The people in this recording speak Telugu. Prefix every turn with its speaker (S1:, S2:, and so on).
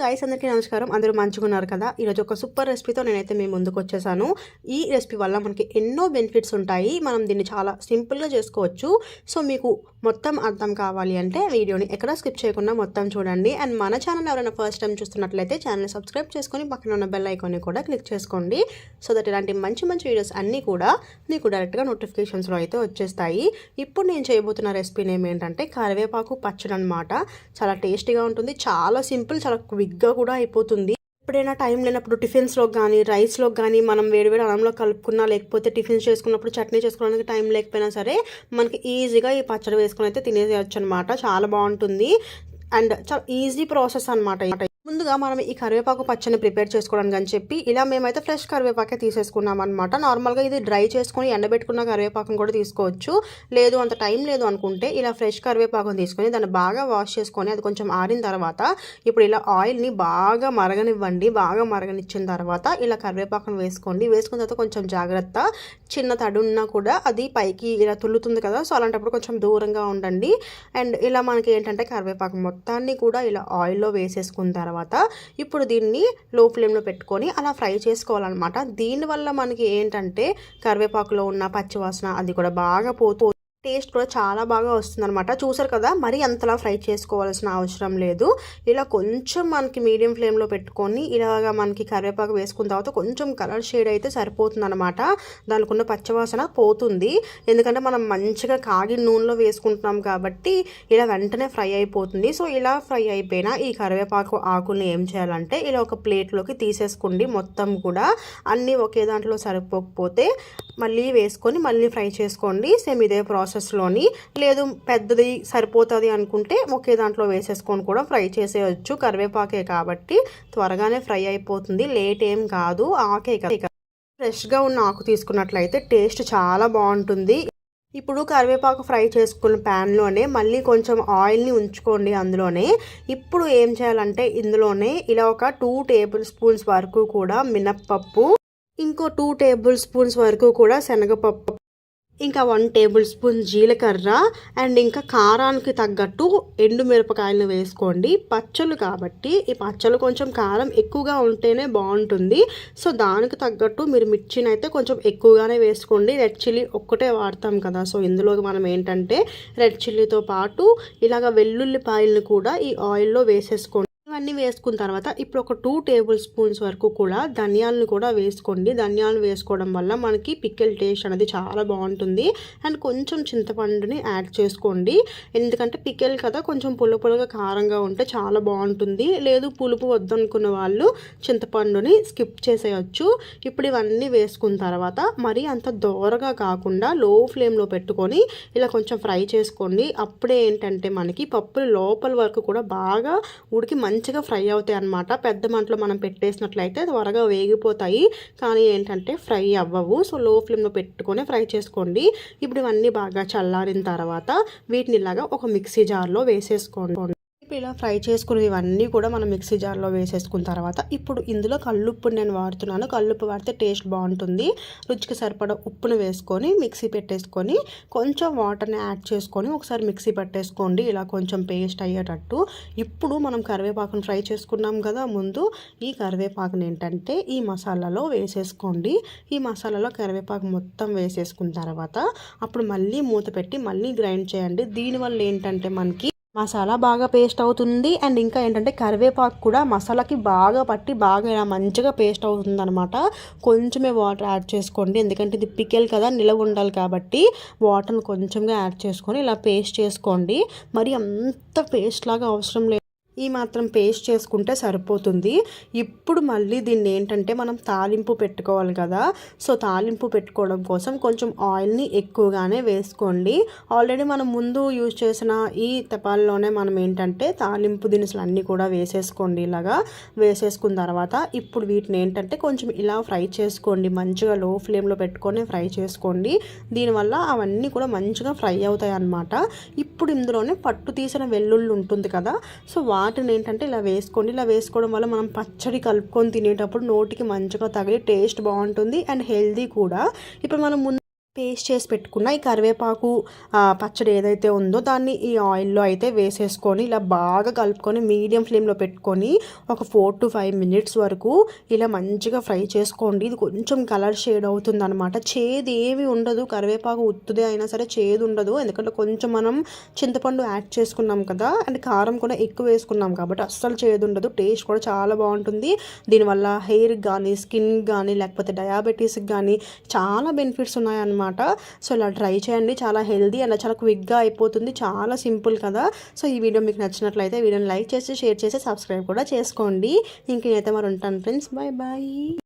S1: గాయస్ అందరికీ నమస్కారం. అందరూ మంచుకున్నారు కదా? ఈరోజు ఒక సూపర్ రెసిపీతో నేనైతే మీ ముందుకు వచ్చేసాను. ఈ రెసిపీ వల్ల మనకి ఎన్నో బెనిఫిట్స్ ఉంటాయి. మనం దీన్ని చాలా సింపుల్గా చేసుకోవచ్చు. సో మీకు మొత్తం అర్థం కావాలి అంటే వీడియోని ఎక్కడ స్కిప్ చేయకుండా మొత్తం చూడండి. అండ్ మన ఛానల్ ఎవరైనా ఫస్ట్ టైం చూస్తున్నట్లయితే ఛానల్ సబ్స్క్రైబ్ చేసుకొని పక్కన ఉన్న బెల్ ఐకాన్ని కూడా క్లిక్ చేసుకోండి. సో దట్ ఇలాంటి మంచి మంచి వీడియోస్ అన్నీ కూడా మీకు డైరెక్ట్గా నోటిఫికేషన్స్లో అయితే వచ్చేస్తాయి. ఇప్పుడు నేను చేయబోతున్న రెసిపీ నేమ్ ఏంటంటే కరివేపాకు పచ్చడి అనమాట చాలా టేస్టీగా ఉంటుంది. చాలా సింపుల్ చాలా క్విక్గా కూడా అయిపోతుంది. ఎప్పుడైనా టైం లేనప్పుడు టిఫిన్స్లో కానీ రైస్లో కానీ మనం వేడివేడి అన్నంలో కలుపుకున్నా లేకపోతే టిఫిన్స్ చేసుకున్నప్పుడు చట్నీ చేసుకోవడానికి టైం లేకపోయినా సరే మనకి ఈజీగా ఈ పచ్చడి వేసుకొని అయితే తినేసేయచ్చు అనమాట చాలా బాగుంటుంది. అండ్ చాలా ఈజీ ప్రాసెస్ అనమాట ముందుగా మనం ఈ కరివేపాకు పచ్చని ప్రిపేర్ చేసుకోవడానికి అని చెప్పి ఇలా మేమైతే ఫ్రెష్ కరివేపాకే తీసేసుకున్నాం అనమాట నార్మల్గా ఇది డ్రై చేసుకొని ఎండబెట్టుకున్న కరివేపాకును కూడా తీసుకోవచ్చు. లేదు అంత టైం లేదు అనుకుంటే ఇలా ఫ్రెష్ కరివేపాకును తీసుకొని దాన్ని బాగా వాష్ చేసుకొని అది కొంచెం ఆరిన తర్వాత ఇప్పుడు ఇలా ఆయిల్ని బాగా మరగనివ్వండి. బాగా మరగనిచ్చిన తర్వాత ఇలా కరివేపాకును వేసుకోండి. వేసుకున్న తర్వాత కొంచెం జాగ్రత్త. చిన్న తడున్నా ఉన్నా కూడా అది పైకి ఇలా తుల్లుతుంది కదా సో అలాంటప్పుడు కొంచెం దూరంగా ఉండండి. అండ్ ఇలా మనకి ఏంటంటే కరివేపాకు మొత్తాన్ని కూడా ఇలా ఆయిల్లో వేసేసుకున్న తర్వాత తర్వాత ఇప్పుడు దీన్ని లో ఫ్లేమ్లో పెట్టుకొని అలా ఫ్రై చేసుకోవాలన్నమాట. దీనివల్ల మనకి ఏంటంటే కరివేపాకులో ఉన్న పచ్చివాసన అది కూడా బాగా పోతూ టేస్ట్ కూడా చాలా బాగా వస్తుందన్నమాట. చూసారు కదా మరి అంతలా ఫ్రై చేసుకోవాల్సిన అవసరం లేదు. ఇలా కొంచెం మనకి మీడియం ఫ్లేమ్లో పెట్టుకొని ఇలాగా మనకి కరివేపాకు వేసుకున్న తర్వాత కొంచెం కలర్ షేడ్ అయితే సరిపోతుంది అనమాట దానికి ఉన్న పచ్చవాసన పోతుంది. ఎందుకంటే మనం మంచిగా కాగి నూనెలో వేసుకుంటున్నాం కాబట్టి ఇలా వెంటనే ఫ్రై అయిపోతుంది. సో ఇలా ఫ్రై అయిపోయిన ఈ కరివేపాకు ఆకుల్ని ఏం చేయాలంటే ఇలా ఒక ప్లేట్లోకి తీసేసుకోండి మొత్తం కూడా. అన్నీ ఒకే దాంట్లో సరిపోకపోతే మళ్ళీ వేసుకొని మళ్ళీ ఫ్రై చేసుకోండి. సేమ్ ఇదే ప్రాసెస్ ప్రాసెస్లోని లేదు పెద్దది సరిపోతుంది అనుకుంటే ఒకే దాంట్లో వేసేసుకొని కూడా ఫ్రై చేసేయచ్చు. కరివేపాకే కాబట్టి త్వరగానే ఫ్రై అయిపోతుంది. లేట్ ఏం కాదు. ఆకే ఫ్రెష్గా ఉన్న ఆకు తీసుకున్నట్లయితే టేస్ట్ చాలా బాగుంటుంది. ఇప్పుడు కరివేపాకు ఫ్రై చేసుకున్న ప్యాన్లోనే మళ్ళీ కొంచెం ఆయిల్ని ఉంచుకోండి అందులోనే. ఇప్పుడు ఏం చేయాలంటే ఇందులోనే ఇలా ఒక టూ టేబుల్ స్పూన్స్ వరకు కూడా మినప్పప్పు ఇంకో టూ టేబుల్ స్పూన్స్ వరకు కూడా శనగపప్పు ఇంకా వన్ టేబుల్ స్పూన్ జీలకర్ర అండ్ ఇంకా కారానికి తగ్గట్టు ఎండు మిరపకాయలను వేసుకోండి. పచ్చళ్ళు కాబట్టి ఈ పచ్చళ్ళు కొంచెం కారం ఎక్కువగా ఉంటేనే బాగుంటుంది. సో దానికి తగ్గట్టు మీరు మిర్చిని అయితే కొంచెం ఎక్కువగానే వేసుకోండి. రెడ్ చిల్లీ ఒక్కటే వాడతాం కదా. సో ఇందులో మనం ఏంటంటే రెడ్ చిల్లీతో పాటు ఇలాగ వెల్లుల్లిపాయలను కూడా ఈ ఆయిల్లో వేసేసుకోండి. ఇవన్నీ వేసుకున్న తర్వాత ఇప్పుడు ఒక టూ టేబుల్ స్పూన్స్ వరకు కూడా ధనియాలను కూడా వేసుకోండి. ధనియాలు వేసుకోవడం వల్ల మనకి పిక్కెల్ టేస్ట్ అనేది చాలా బాగుంటుంది. అండ్ కొంచెం చింతపండుని యాడ్ చేసుకోండి. ఎందుకంటే పిక్కెల్ కదా కొంచెం పుల్ల పుల్లగా కారంగా ఉంటే చాలా బాగుంటుంది. లేదు పులుపు వద్దనుకున్న వాళ్ళు చింతపండుని స్కిప్ చేసేయచ్చు. ఇప్పుడు ఇవన్నీ వేసుకున్న తర్వాత మరీ అంత దోరగా కాకుండా లో ఫ్లేమ్లో పెట్టుకొని ఇలా కొంచెం ఫ్రై చేసుకోండి. అప్పుడే ఏంటంటే మనకి పప్పులు లోపల వరకు కూడా బాగా ఉడికి మంచి మంచిగా ఫ్రై అవుతాయి అనమాట పెద్ద మంటలో మనం పెట్టేసినట్లయితే త్వరగా వేగిపోతాయి. కానీ ఏంటంటే ఫ్రై అవ్వవు. సో లో ఫ్లేమ్లో పెట్టుకొని ఫ్రై చేసుకోండి. ఇప్పుడు ఇవన్నీ బాగా చల్లారిన తర్వాత వీటిని ఇలాగా ఒక మిక్సీ జార్లో వేసేసుకోండి. ఇలా ఫ్రై చేసుకుని ఇవన్నీ కూడా మనం మిక్సీ జార్లో వేసేసుకున్న తర్వాత ఇప్పుడు ఇందులో కల్లుప్పు నేను వాడుతున్నాను. కల్లుప్పు వాడితే టేస్ట్ బాగుంటుంది. రుచికి సరిపడా ఉప్పును వేసుకొని మిక్సీ పెట్టేసుకొని కొంచెం వాటర్ని యాడ్ చేసుకొని ఒకసారి మిక్సీ పెట్టేసుకోండి. ఇలా కొంచెం పేస్ట్ అయ్యేటట్టు. ఇప్పుడు మనం కరివేపాకును ఫ్రై చేసుకున్నాం కదా ముందు. ఈ కరివేపాకుని ఏంటంటే ఈ మసాలాలో వేసేసుకోండి. ఈ మసాలాలో కరివేపాకు మొత్తం వేసేసుకున్న తర్వాత అప్పుడు మళ్ళీ మూత పెట్టి మళ్ళీ గ్రైండ్ చేయండి. దీనివల్ల ఏంటంటే మనకి మసాలా బాగా పేస్ట్ అవుతుంది. అండ్ ఇంకా ఏంటంటే కరివేపాకు కూడా మసాలాకి బాగా పట్టి బాగా ఇలా మంచిగా పేస్ట్ అవుతుంది అనమాట కొంచెమే వాటర్ యాడ్ చేసుకోండి. ఎందుకంటే ఇది పికెల్ కదా నిలవ ఉండాలి కాబట్టి వాటర్ని కొంచెంగా యాడ్ చేసుకొని ఇలా పేస్ట్ చేసుకోండి. మరి అంత పేస్ట్ లాగా అవసరం లేదు. ఈ మాత్రం పేస్ట్ చేసుకుంటే సరిపోతుంది. ఇప్పుడు మళ్ళీ దీన్ని ఏంటంటే మనం తాలింపు పెట్టుకోవాలి కదా. సో తాలింపు పెట్టుకోవడం కోసం కొంచెం ఆయిల్ని ఎక్కువగానే వేసుకోండి. ఆల్రెడీ మనం ముందు యూజ్ చేసిన ఈ తెపాల్లోనే మనం ఏంటంటే తాలింపు దినుసులు అన్నీ కూడా వేసేసుకోండి ఇలాగా. వేసేసుకున్న తర్వాత ఇప్పుడు వీటిని ఏంటంటే కొంచెం ఇలా ఫ్రై చేసుకోండి. మంచిగా లో ఫ్లేమ్లో పెట్టుకొని ఫ్రై చేసుకోండి. దీనివల్ల అవన్నీ కూడా మంచిగా ఫ్రై అవుతాయి అన్నమాట ఇప్పుడు ఇందులోనే పట్టు తీసిన వెల్లుల్లి ఉంటుంది కదా. సో వాటిని ఏంటంటే ఇలా వేసుకోండి. ఇలా వేసుకోవడం వల్ల మనం పచ్చడి కలుపుకొని తినేటప్పుడు నోటికి మంచిగా తగిలి టేస్ట్ బాగుంటుంది అండ్ హెల్దీ కూడా. ఇప్పుడు మనం ముందు పేస్ట్ చేసి పెట్టుకున్న ఈ కరివేపాకు పచ్చడి ఏదైతే ఉందో దాన్ని ఈ ఆయిల్లో అయితే వేసేసుకొని ఇలా బాగా కలుపుకొని మీడియం ఫ్లేమ్లో పెట్టుకొని ఒక ఫోర్ టు ఫైవ్ మినిట్స్ వరకు ఇలా మంచిగా ఫ్రై చేసుకోండి. ఇది కొంచెం కలర్ షేడ్ అవుతుంది అనమాట చేదు ఏమి ఉండదు. కరివేపాకు ఉత్తుదే అయినా సరే చేదు ఉండదు. ఎందుకంటే కొంచెం మనం చింతపండు యాడ్ చేసుకున్నాం కదా అండ్ కారం కూడా ఎక్కువ వేసుకున్నాం కాబట్టి అస్సలు చేదు ఉండదు. టేస్ట్ కూడా చాలా బాగుంటుంది. దీనివల్ల హెయిర్ కానీ స్కిన్ కానీ లేకపోతే డయాబెటీస్కి కానీ చాలా బెనిఫిట్స్ ఉన్నాయన్నమాట. సో ఇలా ట్రై చేయండి. చాలా హెల్దీ అండ్ చాలా క్విక్గా అయిపోతుంది. చాలా సింపుల్ కదా. సో ఈ వీడియో మీకు నచ్చినట్లయితే వీడియోని లైక్ చేసి షేర్ చేసి సబ్స్క్రైబ్ కూడా చేసుకోండి. ఇంక నేనైతే మరి ఉంటాను ఫ్రెండ్స్. Bye bye.